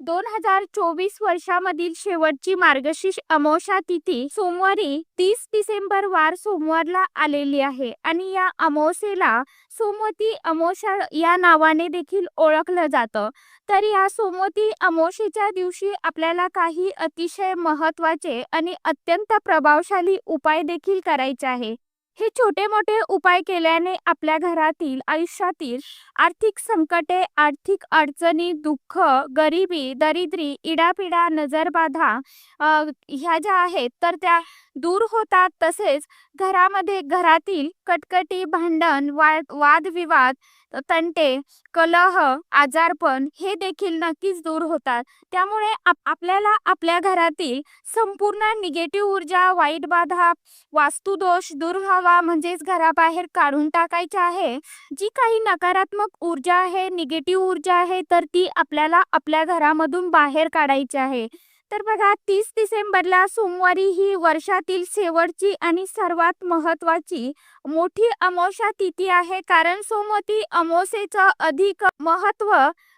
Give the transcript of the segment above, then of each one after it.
दोन हजार चोवीस वर्षामधील शेवटची मार्गशीर्ष अमोषा तिथी सोमवारी तीस डिसेंबर वार सोमवारला आलेली आहे आणि या अमोसेला सोमवती अमोषा या नावाने देखील ओळखलं जातं. तर या सोमवती अमावस्येच्या दिवशी आपल्याला काही अतिशय महत्त्वाचे आणि अत्यंत प्रभावशाली उपाय देखील करायचे आहे. हे छोटे मोठे उपाय केल्याने आपल्या घरातील आयुष्यातील आर्थिक संकटे आर्थिक अडचणी दुःख गरिबी दरिद्री इडापिडा नजरबाधा ह्या ज्या आहेत तर त्या दूर होतात. तसेच घरामध्ये घरातील कटकटी भांडण वाद वादविवाद तंटे कलह आजारपण हे देखील नक्कीच दूर होतात. त्यामुळे आप- आपल्याला आपल्या घरातील संपूर्ण निगेटिव्ह ऊर्जा वाईट बाधा वास्तुदोष दूर व्हावा म्हणजेच घराबाहेर काढून टाकायचे आहे. जी काही नकारात्मक ऊर्जा आहे निगेटिव्ह ऊर्जा आहे तर ती आपल्याला आपल्या घरामधून बाहेर काढायची आहे. तर बघा तीस डिसेंबरला सोमवारी ही वर्षातील शेवटची आणि सर्वात महत्वाची मोठी अमावस्या तिथी आहे. कारण सोमवती अमावस्येचं अधिक महत्त्व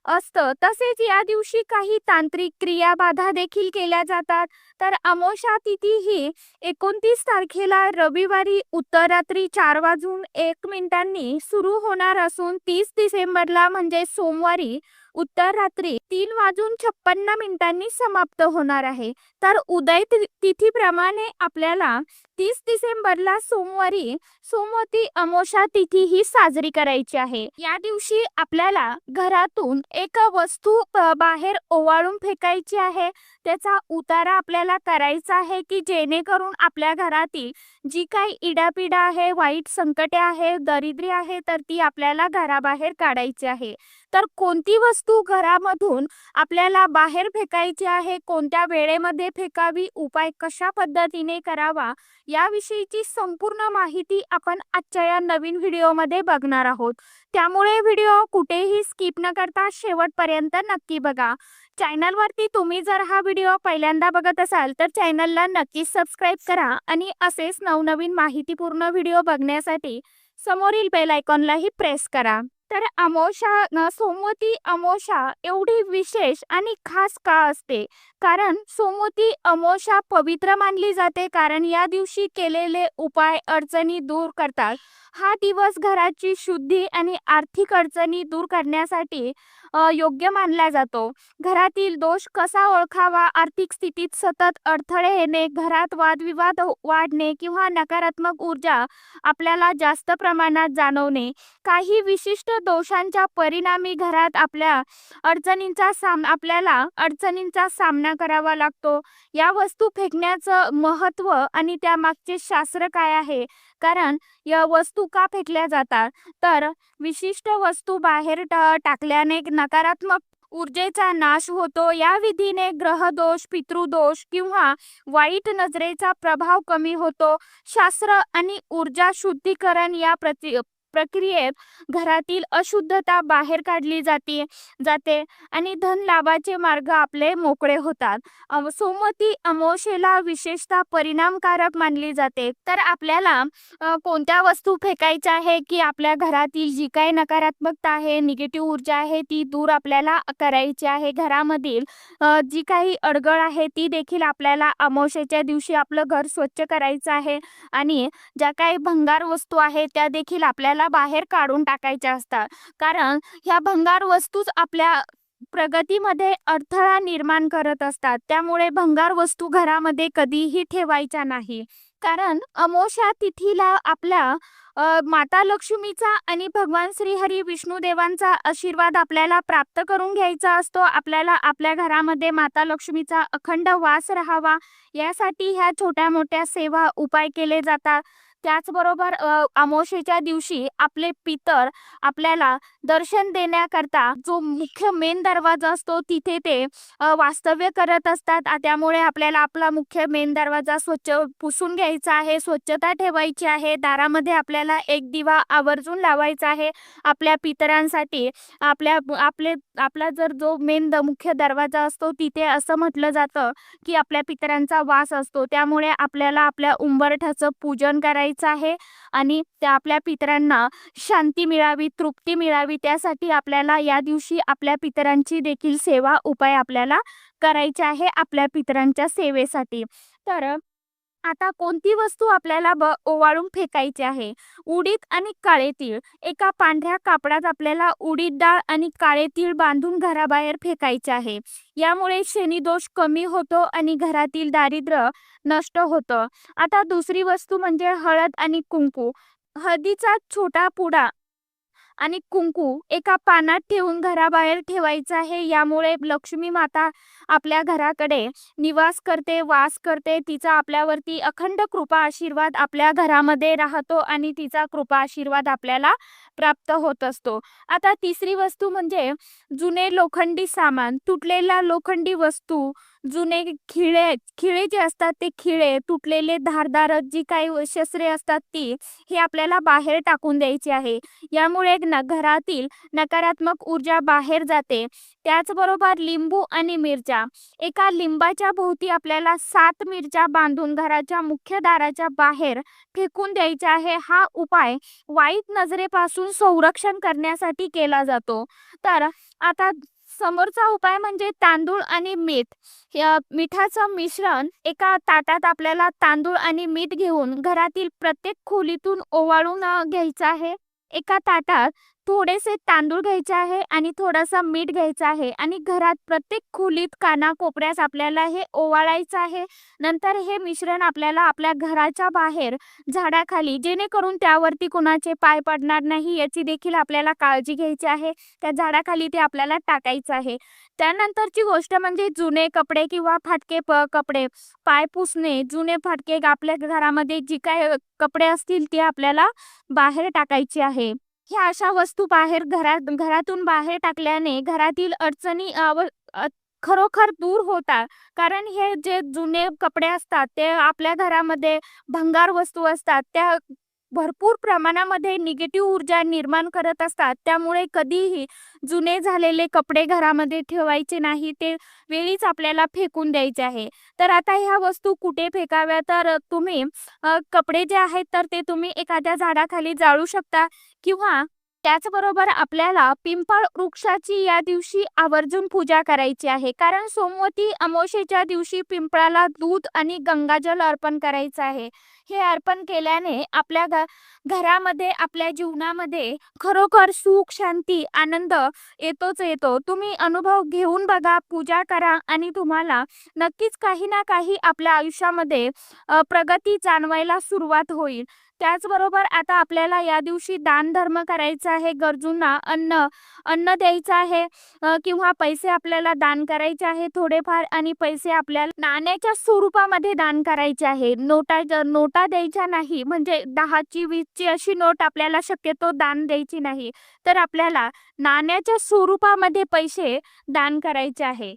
असतं. तसेच या दिवशी काही तांत्रिक क्रियाबाधा देखील केल्या जातात. तर अमावस्या तिथी ही एकोणतीस तारखेला रविवारी उत्तरात्री चार वाजून एक मिनिटांनी सुरू होणार असून तीस डिसेंबरला म्हणजे सोमवारी उत्तर रात्री तीन वाजून छप्पन्न मिनिटांनी समाप्त होणार आहे. तर उदय तिथीप्रमाणे आपल्याला तीस डिसेंबरला सोमवारी सोमवती अमोषा तिथी ही साजरी करायची आहे. या दिवशी आपल्याला घरातून एक वस्तू बाहेर ओवाळून फेकायची आहे. त्याचा उतारा आपल्याला करायचा आहे की जेणेकरून आपल्या घरातील जी काही इडापिडा आहे वाईट संकटे आहे दरिद्री आहे तर ती आपल्याला घराबाहेर काढायची आहे. तर कोणती वस्तू घरामधून आपल्याला बाहेर फेकायची आहे? कोणत्या वेळेमध्ये फेकावी? उपाय कशा पद्धतीने करावा? याविषयीची संपूर्ण माहिती आपण आजच्या या नवीन व्हिडिओमध्ये बघणार आहोत. त्यामुळे व्हिडिओ कुठेही स्किप न करता शेवटपर्यंत नक्की बघा. चॅनलवरती तुम्ही जर हा व्हिडिओ पहिल्यांदा बघत असाल तर चॅनलला नक्कीच सबस्क्राईब करा आणि असेच नवनवीन माहितीपूर्ण व्हिडिओ बघण्यासाठी समोरील बेल आयकॉनलाही प्रेस करा. तर अमावस्या सोमवती अमावस्या एवढी विशेष आणि खास का असते? कारण सोमवती अमावस्या पवित्र मानली जाते कारण या दिवशी केलेले उपाय अडचणी दूर करतात. हा दिवस घराची शुद्धी आणि आर्थिक अडचणी दूर करण्यासाठी योग्य मानला जातो. घरातील दोष कसा ओळखावा? आर्थिक स्थितीत सतत अडथळे येणे घरात वादविवाद वाढणे किंवा नकारात्मक ऊर्जा आपल्याला जास्त प्रमाणात जाणवणे काही विशिष्ट दोषांच्या परिणामी घरात आपल्या अडचणींचा साम आपल्याला अडचणींचा सामना करावा लागतो. या वस्तू फेकण्याचं महत्त्व आणि त्यामागचे शास्त्र काय आहे? कारण या वस्तू का फेकल्या जातात? तर विशिष्ट वस्तू बाहेर टाकल्याने नकारात्मक ऊर्जेचा नाश होतो. या विधीने ग्रहदोष पितृदोष किंवा वाईट नजरेचा प्रभाव कमी होतो. शास्त्र आणि ऊर्जा शुद्धीकरण या प्रति प्रक्रियेत घरातील अशुद्धता बाहेर काढली जाते जाते आणि धन लाभाचे मार्ग आपले मोकळे होतात. सोमती सोमवती विशेषतः परिणामकारक मानली जाते. तर आपल्याला कोणत्या वस्तू फेकायच्या आहे की आपल्या घरातील जी काही नकारात्मकता आहे निगेटिव्ह ऊर्जा आहे ती दूर आपल्याला करायची आहे? घरामधील जी काही अडगळ आहे ती देखील आपल्याला अमावस्येच्या दिवशी आपलं घर स्वच्छ करायचं आहे आणि ज्या काही भंगार वस्तू आहे त्या देखील आपल्याला बाहेर काढून टाकायच्या असतात. कारण ह्या भंगार वस्तूच आपल्या प्रगतीमध्ये अडथळा निर्माण करत असतात. त्यामुळे भंगार वस्तू घरामध्ये कधीही ठेवायच्या नाही. कारण अमोशा तिथीला आपल्या माता लक्ष्मीचा आणि भगवान श्रीहरी विष्णुदेवांचा आशीर्वाद आपल्याला प्राप्त करून घ्यायचा असतो. आपल्याला आपल्या घरामध्ये माता लक्ष्मीचा अखंड वास राहावा. यासाठी ह्या छोट्या मोठ्या सेवा उपाय केले जातात. त्याचबरोबर अ, अमावस्येच्या दिवशी आपले पितर आपल्याला दर्शन देण्याकरता जो मुख्य मेन दरवाजा असतो तिथे ते वास्तव्य करत असतात. त्यामुळे आपल्याला आपला मुख्य मेन दरवाजा स्वच्छ पुसून घ्यायचा आहे स्वच्छता ठेवायची आहे. दारामध्ये आपल्याला एक दिवा आवर्जून लावायचा आहे. आपल्या पितरांसाठी आपल्या आपले आपला जर जो मेन द मुख्य दरवाजा असतो तिथे असं म्हटलं जातं की आपल्या पितरांचा वास असतो. त्यामुळे आपल्याला आपल्या उंबरठ्याचं पूजन करायचं आहे आणि त्या आपल्या पितरांना शांती मिळावी तृप्ती मिळावी त्यासाठी आपल्याला या दिवशी आपल्या पितरांची देखील सेवा उपाय आपल्याला करायचे आहे आपल्या पितरांच्या सेवेसाठी. तर आता कोणती वस्तू आपल्याला ब ओवाळून फेकायची आहे? उडीद आणि काळे तीळ. एका पांढऱ्या कापडात आपल्याला उडीद डाळ आणि काळे तीळ बांधून घराबाहेर फेकायचे आहे. यामुळे शनिदोष कमी होतो आणि घरातील दारिद्र्य नष्ट होतं. आता दुसरी वस्तू म्हणजे हळद आणि कुंकू. हळदीचा छोटा पुडा आणि कुंकू एका पानात ठेवून घराबाहेर ठेवायचा आहे. यामुळे लक्ष्मी माता आपल्या घराकडे निवास करते वास करते तिचा आपल्यावरती अखंड कृपा आशीर्वाद आपल्या घरामध्ये राहतो आणि तिचा कृपा आशीर्वाद आपल्याला प्राप्त होत असतो. आता तिसरी वस्तू म्हणजे जुने लोखंडी सामान. तुटलेल्या लोखंडी वस्तू जुने खिळे खिळे जे असतात ते खिळे तुटलेले धारदार जी काही शस्त्रे असतात ती हे आपल्याला बाहेर टाकून द्यायची आहे. यामुळे न घरातील नकारात्मक ऊर्जा बाहेर जाते. त्याचबरोबर लिंबू आणि मिरच्या. एका लिंबाच्या भोवती आपल्याला सात मिरच्या बांधून घराच्या मुख्य दाराच्या बाहेर फेकून द्यायचा आहे. हा उपाय वाईट नजरेपासून संरक्षण करण्यासाठी केला जातो. तर आता समोरचा उपाय म्हणजे तांदूळ आणि मीठ. मिठाचं मिश्रण एका ताटात आपल्याला तांदूळ आणि मीठ घेऊन घरातील प्रत्येक खोलीतून ओवाळून घ्यायचं आहे. एका ताटात थोडेसे तांदूळ घ्यायचे आहे आणि थोडासा मीठ घ्यायचा आहे. आणि घरात प्रत्येक खोलीत कानाकोपऱ्यास आपल्याला हे ओवाळायचं आहे. नंतर हे मिश्रण आपल्याला आपल्या घराच्या बाहेर झाडाखाली जेणेकरून त्यावरती कोणाचे पाय पडणार नाही याची देखील आपल्याला काळजी घ्यायची आहे. त्या झाडाखाली ते आपल्याला टाकायचं आहे. त्यानंतरची गोष्ट म्हणजे जुने कपडे किंवा फाटके प कपडे. पाय पुसणे जुने फाटके आपल्या घरामध्ये जी काय कपडे असतील ते आपल्याला बाहेर टाकायचे आहे. ह्या अशा वस्तू बाहेर घरात घरातून बाहेर टाकल्याने घरातील अडचणी खरोखर दूर होतात. कारण हे जे जुने कपडे असतात ते आपल्या घरामध्ये भंगार वस्तू असतात त्या भरपूर प्रमाणामध्ये निगेटिव्ह ऊर्जा निर्माण करत असतात. त्यामुळे कधीही जुने झालेले कपडे घरामध्ये ठेवायचे नाही ते वेळीच आपल्याला फेकून द्यायचे आहे. तर आता ह्या वस्तू कुठे फेकाव्या? तर तुम्ही कपडे जे आहेत तर ते तुम्ही एखाद्या झाडाखाली जाळू शकता किंवा त्याचबरोबर आपल्याला पिंपळ वृक्षाची या दिवशी आवर्जून पूजा करायची आहे. कारण सोमवती अमावस्येच्या दिवशी पिंपळाला दूध आणि गंगाजल अर्पण करायचं आहे. हे अर्पण केल्याने आपल्या घरामध्ये आपल्या जीवनामध्ये खरोखर सुख शांती आनंद येतोच येतो. तुम्ही अनुभव घेऊन बघा पूजा करा आणि तुम्हाला नक्कीच काही ना काही आपल्या आयुष्यामध्ये प्रगती जाणवायला सुरुवात होईल. त्याचबरोबर आता आपल्याला या दिवशी दान धर्म करायचा आहे गरजूंना अन्न अन्न द्यायचं आहे किंवा पैसे आपल्याला दान करायचे आहे थोडेफार आणि पैसे आपल्याला नाण्याच्या स्वरूपामध्ये दान करायचे आहे. नोटा नोटा द्यायच्या नाही म्हणजे दहाची वीसची अशी नोट आपल्याला शक्यतो दान द्यायची नाही. तर आपल्याला नाण्याच्या स्वरूपामध्ये पैसे दान करायचे आहे.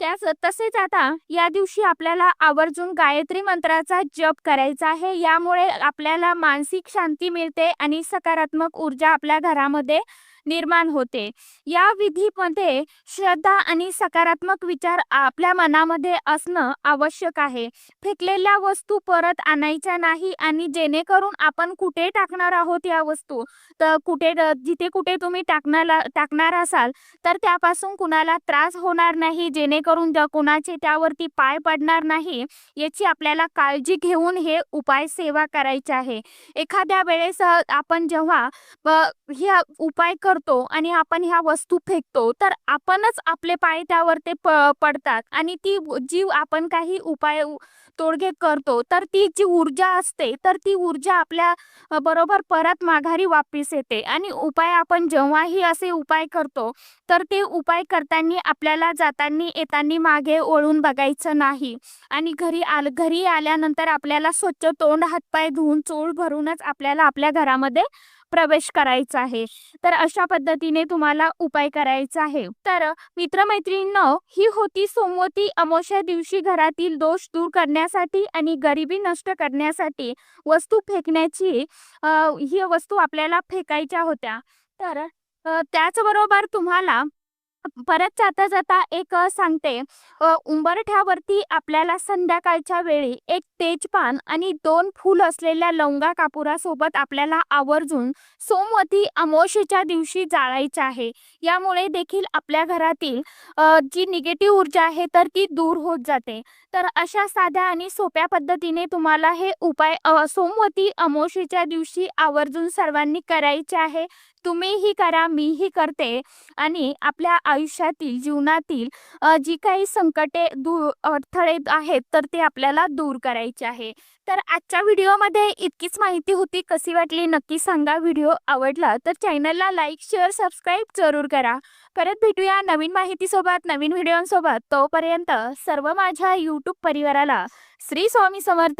त्याच तसेच आता या दिवशी आपल्याला आवर्जून गायत्री मंत्राचा जप करायचा आहे. यामुळे आपल्याला मानसिक शांती मिळते आणि सकारात्मक ऊर्जा आपल्या घरामध्ये निर्माण होते. या विधीमध्ये श्रद्धा आणि सकारात्मक विचार आपल्या मनामध्ये असणं आवश्यक आहे. फेकलेल्या वस्तू परत आणायच्या नाही आणि जेणेकरून आपण कुठे टाकणार आहोत या वस्तू? तर कुठे जिथे कुठे तुम्ही टाकणार टाकणार असाल तर त्यापासून कुणाला त्रास होणार नाही जेणेकरून कुणाचे त्यावरती पाय पडणार नाही याची आपल्याला काळजी घेऊन हे उपाय सेवा करायचे आहे. एखाद्या वेळेस आपण जेव्हा हे उपाय करून करतो आणि आपण ह्या वस्तू फेकतो तर आपणच आपले पाय त्यावर ते प पडतात आणि ती जी आपण काही उपाय तोडगे करतो तर ती जी ऊर्जा असते तर ती ऊर्जा आपल्या बरोबर परत माघारी वापस येते आणि उपाय आपण जेव्हाही असे उपाय करतो तर ते उपाय करताना आपल्याला जाताना येताना मागे ओळून बघायचं नाही आणि घरी आल घरी आल्यानंतर आपल्याला स्वच्छ तोंड हातपाय धुवून चोळ भरूनच आपल्याला आपल्या घरामध्ये प्रवेश करायचा आहे. तर अशा पद्धतीने तुम्हाला उपाय करायचा आहे. तर मित्रमैत्रिणींनो ही होती सोमवती अमावस्या दिवशी घरातील दोष दूर करण्यासाठी आणि गरिबी नष्ट करण्यासाठी वस्तू फेकण्याची ही वस्तू आपल्याला फेकायच्या होत्या. तर त्याचबरोबर तुम्हाला परत जाता जाता एक सांगते. उंबरठ्यावरती आपल्याला संध्याकाळच्या वेळी एक तेजपान आणि दोन फूल असलेल्या लवंगा कापुरासोबत आपल्याला आवर्जून सोमवती अमोशीच्या दिवशी जाळायचे आहे. यामुळे देखील आपल्या घरातील जी निगेटिव्ह ऊर्जा आहे तर ती दूर होत जाते. तर अशा साध्या आणि सोप्या पद्धतीने तुम्हाला हे उपाय सोमवती अमोशीच्या दिवशी आवर्जून सर्वांनी करायचे आहे. तुम्हीही करा मीही करते आणि आपल्या आयुष्यातील जीवनातील जी काही संकटे दू अडथळे आहेत तर ते आपल्याला दूर करायचे आहे. तर आजच्या व्हिडिओमध्ये इतकीच माहिती होती. कशी वाटली नक्की सांगा. व्हिडिओ आवडला तर चॅनलला लाईक शेअर सबस्क्राईब जरूर करा. परत भेटूया नवीन माहितीसोबत नवीन व्हिडिओंसोबत. तोपर्यंत सर्व माझ्या यूट्यूब परिवाराला श्री स्वामी समर्थ